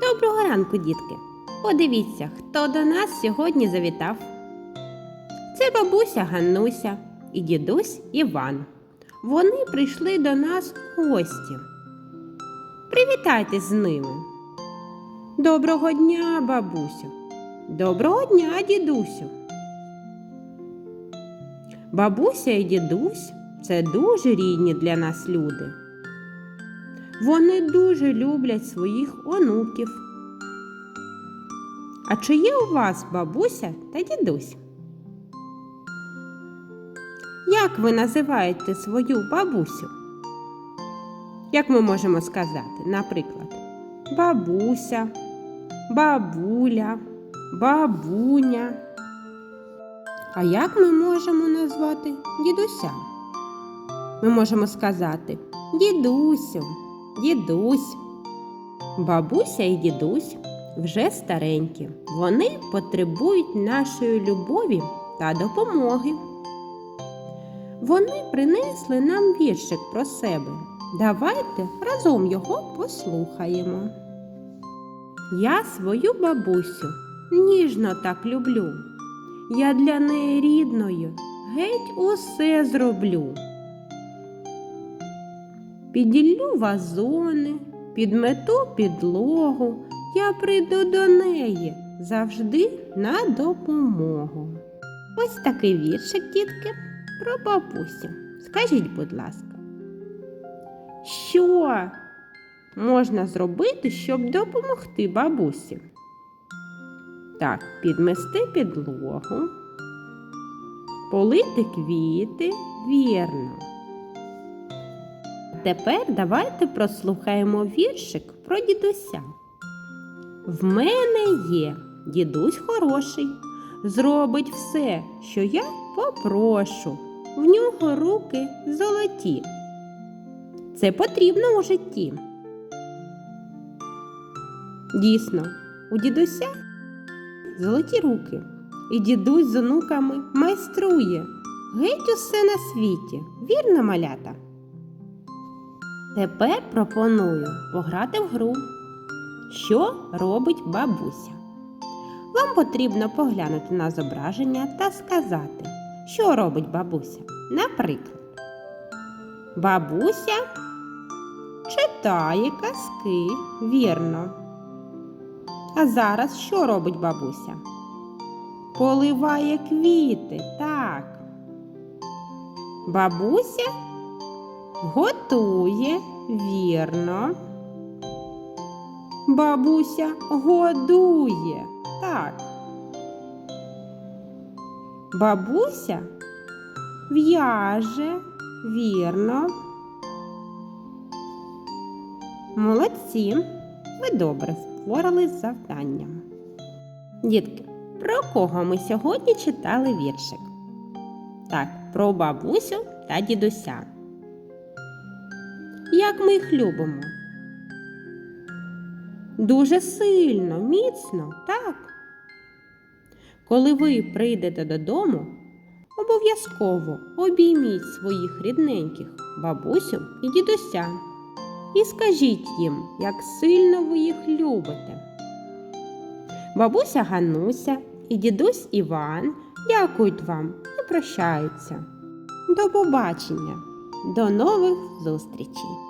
Доброго ранку, дітки! Подивіться, хто до нас сьогодні завітав. Це бабуся Ганнуся і дідусь Іван. Вони прийшли до нас в гості. Привітайтесь з ними. Доброго дня, бабусю. Доброго дня, дідусю. Бабуся і дідусь це дуже рідні для нас люди. Вони дуже люблять своїх онуків. А чи є у вас бабуся та дідусь? Як ви називаєте свою бабусю? Як ми можемо сказати, наприклад, бабуся, бабуля, бабуня. А як ми можемо назвати дідуся? Ми можемо сказати дідусю, дідусь. Бабуся і дідусь вже старенькі. Вони потребують нашої любові та допомоги. Вони принесли нам віршик про себе. Давайте разом його послухаємо. Я свою бабусю ніжно так люблю. Я для неї рідною геть усе зроблю. Піділлю вазони, підмету підлогу, я прийду до неї завжди на допомогу. Ось такий віршик, дітки, про бабусю. Скажіть, будь ласка, що можна зробити, щоб допомогти бабусі? Так, підмести підлогу, полити квіти, вірно. Тепер давайте прослухаємо віршик про дідуся. В мене є дідусь хороший, зробить все, що я попрошу. В нього руки золоті. Це потрібно у житті. Дійсно, у дідуся золоті руки, і дідусь з онуками майструє геть усе на світі, вірно, малята? Тепер пропоную пограти в гру. Що робить бабуся? Вам потрібно поглянути на зображення та сказати, що робить бабуся. Наприклад, бабуся читає казки, вірно. А зараз що робить бабуся? Поливає квіти, так. Бабуся готує, вірно. Бабуся годує, так. Бабуся в'яже, вірно. Молодці, ви добре впорались з завданням. Дітки, про кого ми сьогодні читали віршик? Так, про бабусю та дідуся. Як ми їх любимо? Дуже сильно, міцно, так. Коли ви прийдете додому, обов'язково обійміть своїх рідненьких бабусю і дідуся і скажіть їм, як сильно ви їх любите. Бабуся Гануся і дідусь Іван дякують вам і прощаються. До побачення, до нових зустрічей!